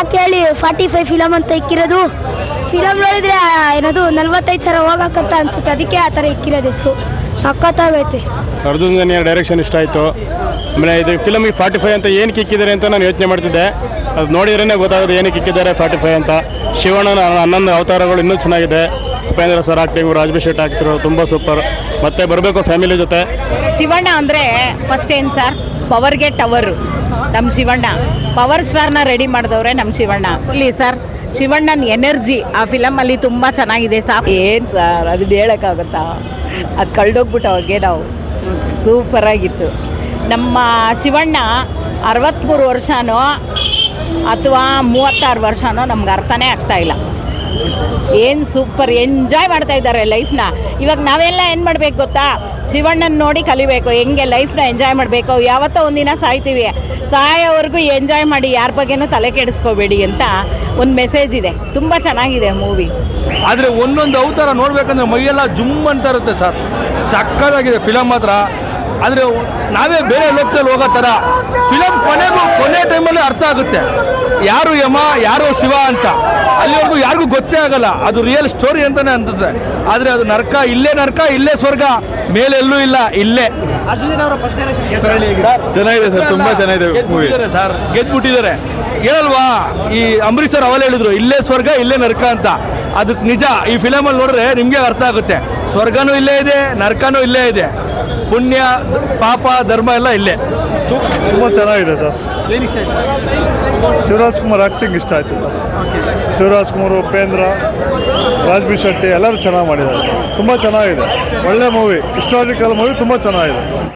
ಯಾಕೆ ಹೇಳಿ forty five film ಅಂತ ಇಕ್ಕಿರೋದು? ಫಿಲಮ್ ನೋಡಿದ್ರೆ ಏನದು ನಲ್ವತ್ತೈದು ಸಾವಿರ ಹೋಗಕ್ಕಂತ ಅನ್ಸುತ್ತೆ. ಅದಕ್ಕೆ ಆ ಥರ ಇಕ್ಕಿರೋದು ಹೆಸರು. ಸಖತ್ತಾಗೈತೆ. ಅರ್ಜುನ್ ಡೈರೆಕ್ಷನ್ ಇಷ್ಟ ಆಯಿತು. ಆಮೇಲೆ ಇದು ಫಿಲಮಿಗೆ ಫಾರ್ಟಿ ಫೈವ್ ಅಂತ ಏನಕ್ಕೆ ಇಕ್ಕಿದ್ದಾರೆ ಅಂತ ನಾನು ಯೋಚನೆ ಮಾಡ್ತಿದ್ದೆ. ಅದು ನೋಡಿದ್ರೇ ಗೊತ್ತಾಗೋದು ಏನಕ್ಕೆ ಇಕ್ಕಿದ್ದಾರೆ ಫಾರ್ಟಿ ಫೈವ್ ಅಂತ. ಶಿವಣ್ಣನ ಹನ್ನೊಂದು ಅವತಾರಗಳು ಇನ್ನೂ ಚೆನ್ನಾಗಿದೆ. ಉಪೇಂದ್ರ ಸರ್ ಆಕ್ಟಿಂಗು ರಾಜ್ಬಿ ಶೆಟ್ ಹಾಕಿಸಿರೋ ತುಂಬ ಸೂಪರ್ ಮತ್ತೆ ಬರಬೇಕು ಫ್ಯಾಮಿಲಿ ಜೊತೆ. ಶಿವಣ್ಣ ಅಂದರೆ ಫಸ್ಟ್ ಏನು ಸರ್ ಪವರ್ಗೆ ಟವರು ನಮ್ಮ ಶಿವಣ್ಣ. ಪವರ್ ಸ್ಟಾರ್ನ ರೆಡಿ ಮಾಡಿದವ್ರೆ ನಮ್ಮ ಶಿವಣ್ಣ. ಇಲ್ಲಿ ಸರ್ ಶಿವಣ್ಣನ ಎನರ್ಜಿ ಆ ಫಿಲಮಲ್ಲಿ ತುಂಬ ಚೆನ್ನಾಗಿದೆ, ಸಾಕು. ಏನು ಸರ್, ಅದು ಹೇಳೋಕ್ಕಾಗುತ್ತಾ? ಅದು ಕಳ್ದೋಗ್ಬಿಟ್ಟು ಅವ್ರಿಗೆ ನಾವು. ಸೂಪರಾಗಿತ್ತು ನಮ್ಮ ಶಿವಣ್ಣ ಅರವತ್ಮೂರು ವರ್ಷನೋ ಅಥವಾ ಮೂವತ್ತಾರು ವರ್ಷನೋ ನಮ್ಗೆ ಅರ್ಥನೇ ಆಗ್ತಾ ಇಲ್ಲ. ಏನು ಸೂಪರ್ ಎಂಜಾಯ್ ಮಾಡ್ತಾ ಇದ್ದಾರೆ ಲೈಫ್ನ ಇವಾಗ ನಾವೆಲ್ಲ ಏನು ಮಾಡಬೇಕು ಗೊತ್ತಾ? ಶಿವಣ್ಣನ ನೋಡಿ ಕಲಿಬೇಕು, ಹೆಂಗೆ ಲೈಫ್ನ ಎಂಜಾಯ್ ಮಾಡಬೇಕು. ಯಾವತ್ತೋ ಒಂದಿನ ಸಾಯ್ತೀವಿ. ಸಾಯೋವರೆಗೂ ಎಂಜಾಯ್ ಮಾಡಿ ಯಾರ ಬಗ್ಗೆನೂ ತಲೆ ಕೆಡಿಸ್ಕೋಬೇಡಿ ಅಂತ ಒಂದು ಮೆಸೇಜ್ ಇದೆ. ತುಂಬ ಚೆನ್ನಾಗಿದೆ ಮೂವಿ ಆದರೆ ಒಂದೊಂದು ಅವತಾರ ನೋಡ್ಬೇಕಂದ್ರೆ ಮೈಯೆಲ್ಲ ಜುಮ್ ಅಂತ ಇರುತ್ತೆ ಸರ್. ಸಕ್ಕತ್ತಾಗಿದೆ ಫಿಲಮ್ ಮಾತ್ರ. ಆದರೆ ನಾವೇ ಬೇರೆ ಲೋಕದಲ್ಲಿ ಹೋಗೋ ಥರ ಫಿಲಮ್ ಕೊನೆಗೂ, ಕೊನೆ ಟೈಮಲ್ಲಿ ಅರ್ಥ ಆಗುತ್ತೆ. ಯಾರು ಯಮ, ಯಾರು ಶಿವ ಅಂತ. ಅಲ್ಲಿವರೆಗೂ ಯಾರಿಗೂ ಗೊತ್ತೇ ಆಗಲ್ಲ. ಅದು ರಿಯಲ್ ಸ್ಟೋರಿ ಅಂತಾನೆ ಅನ್ಸುತ್ತೆ ಆದರೆ ಅದು ನರ್ಕ ಇಲ್ಲೇ ನರ್ಕ ಇಲ್ಲೇ ಸ್ವರ್ಗ ಮೇಲೆಲ್ಲೂ ಇಲ್ಲ ಇಲ್ಲೇ. ಚೆನ್ನಾಗಿದೆ ಸರ್ ತುಂಬಾ ಚೆನ್ನಾಗಿದೆ ಮೂವಿ ಸರ್ ಗೆದ್ಬಿಟ್ಟಿದ್ದಾರೆ. ಹೇಳಲ್ವಾ? ಈ ಅಂಬರೀಶ್ ಸರ್ ಅವಲೇ ಹೇಳಿದ್ರು ಇಲ್ಲೇ ಸ್ವರ್ಗ ಇಲ್ಲೇ ನರ್ಕ ಅಂತ. ಅದಕ್ಕೆ ನಿಜ ಈ ಫಿಲಮಲ್ಲಿ ನೋಡಿದ್ರೆ ನಿಮಗೆ ಅರ್ಥ ಆಗುತ್ತೆ. ಸ್ವರ್ಗನೂ ಇಲ್ಲೇ ಇದೆ ನರ್ಕನೂ ಇಲ್ಲೇ ಇದೆ. ಪುಣ್ಯ ಪಾಪ ಧರ್ಮ ಎಲ್ಲ ಇಲ್ಲೇ. ತುಂಬ ಚೆನ್ನಾಗಿದೆ ಸರ್. ಶಿವರಾಜ್ ಕುಮಾರ್ ಆಕ್ಟಿಂಗ್ ಇಷ್ಟ ಆಯಿತು ಸರ್. ಶಿವರಾಜ್ ಕುಮಾರ್, ಉಪೇಂದ್ರ ರಾಜ್ಬಿ ಶೆಟ್ಟಿ ಎಲ್ಲರೂ ಚೆನ್ನಾಗಿ ಮಾಡಿದ್ದಾರೆ. ತುಂಬ ಚೆನ್ನಾಗಿದೆ. ಒಳ್ಳೆ ಮೂವಿ ಹಿಸ್ಟಾರಿಕಲ್ ಮೂವಿ ತುಂಬ ಚೆನ್ನಾಗಿದೆ.